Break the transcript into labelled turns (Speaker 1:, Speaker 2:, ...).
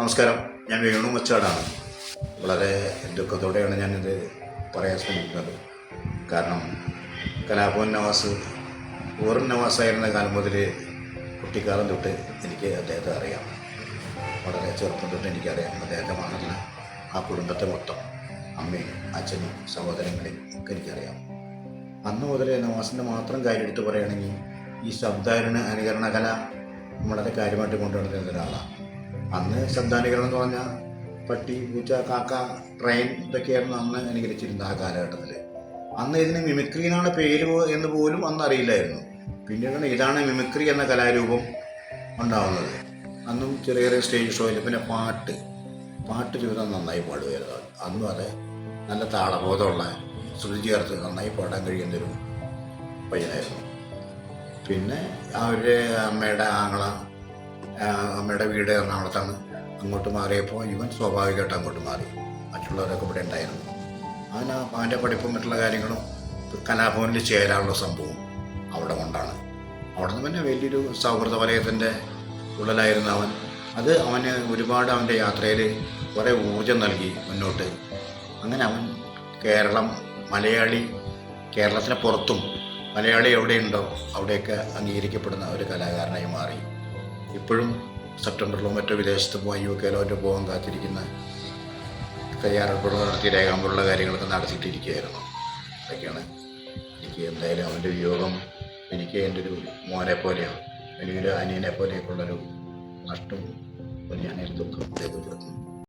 Speaker 1: നമസ്കാരം. ഞാൻ വേണു മച്ചാടാണ്. വളരെ ദുഃഖത്തോടെയാണ് ഞാനിത് പറയാൻ ശ്രമിക്കുന്നത്. കാരണം കലാഭവൻ നവാസ് ഊറൻ നവാസായിരുന്ന കാലം മുതൽ കുട്ടിക്കാലം തൊട്ട് എനിക്ക് അദ്ദേഹത്തെ അറിയാം. വളരെ ചെറുപ്പം തൊട്ട് എനിക്കറിയാം അദ്ദേഹത്തെ ആ കുടുംബത്തെ മൊത്തം. അമ്മയും അച്ഛനും സഹോദരങ്ങളെയും ഒക്കെ എനിക്കറിയാം. അന്ന് മുതൽ നവാസിന്റെ മാത്രം കാര്യം എടുത്ത് പറയുകയാണെങ്കിൽ ഈ ശബ്ദാരണ അനുകരണ കല വളരെ കാര്യമായിട്ട് കൊണ്ടുവന്നിരുന്ന ഒരാളാണ്. അന്ന് ശബ്ദാനുകരണം എന്ന് പറഞ്ഞാൽ പട്ടി പൂച്ച കാക്ക ട്രെയിൻ ഇതൊക്കെയായിരുന്നു അന്ന് അനുകരിച്ചിരുന്നത് ആ കാലഘട്ടത്തിൽ അന്ന് ഇതിന് മിമിക്രി എന്നാണ് പേര് എന്ന് പോലും അന്ന് അറിയില്ലായിരുന്നു. പിന്നീടാണ് ഇതാണ് മിമിക്രി എന്ന കലാരൂപം ഉണ്ടാവുന്നത്. അന്നും ചെറിയ ചെറിയ സ്റ്റേജ് ഷോയിൽ പിന്നെ പാട്ട്. പാട്ട് ജീവിതം നന്നായി പാടുമായിരുന്നു. അന്നും അതെ നല്ല താളബോധമുള്ള ശ്രുതി ചേർത്ത് നന്നായി പാടാൻ കഴിയുന്നൊരു പയ്യനായിരുന്നു. പിന്നെ അവരുടെ അമ്മയുടെ ആങ്ങള അമ്മയുടെ വീട് എറണാകുളത്താണ്. അങ്ങോട്ട് മാറിയപ്പോൾ ഇവൻ സ്വാഭാവികമായിട്ട് അങ്ങോട്ട് മാറി. മറ്റുള്ളവരൊക്കെ ഇവിടെ ഉണ്ടായിരുന്നു. ആ- അവന്റെ പഠിപ്പും മറ്റുള്ള കാര്യങ്ങളും കലാഭവനിൽ ചേരാനുള്ള സംഭവം അവിടെ കൊണ്ടാണ്. അവിടെ നിന്ന് പിന്നെ വലിയൊരു സൗഹൃദ വലയത്തിന്റെ ഉള്ളിലായിരുന്നു അവൻ. അത് അവന് ഒരുപാട് അവന്റെ യാത്രയിൽ കുറേ ഊർജം നൽകി മുന്നോട്ട്. അങ്ങനെ അവൻ കേരളം മലയാളി കേരളത്തിന് പുറത്തും മലയാളി എവിടെയുണ്ടോ അവിടെയൊക്കെ അംഗീകരിക്കപ്പെടുന്ന ഒരു കലാകാരനായി മാറി. ഇപ്പോഴും സെപ്റ്റംബറിലോ മറ്റോ വിദേശത്ത് പോയി യു കെയിലോ മറ്റോ പോകാൻ കാത്തിരിക്കുന്ന തയ്യാറെടുപ്പുകൾ നടത്തി രേഖാമ്പുള്ള കാര്യങ്ങളൊക്കെ നടത്തിയിട്ടിരിക്കുകയായിരുന്നു. അതൊക്കെയാണ് എനിക്ക് എന്തായാലും അവന്റെ വിയോഗം എനിക്ക് എന്റെ ഒരു മോനെ പോലെയോ അല്ലെങ്കിൽ ഒരു അനിയനെ പോലെയൊക്കെ ഉള്ളൊരു നഷ്ടം ഞാൻ രേഖപ്പെടുത്തുന്നു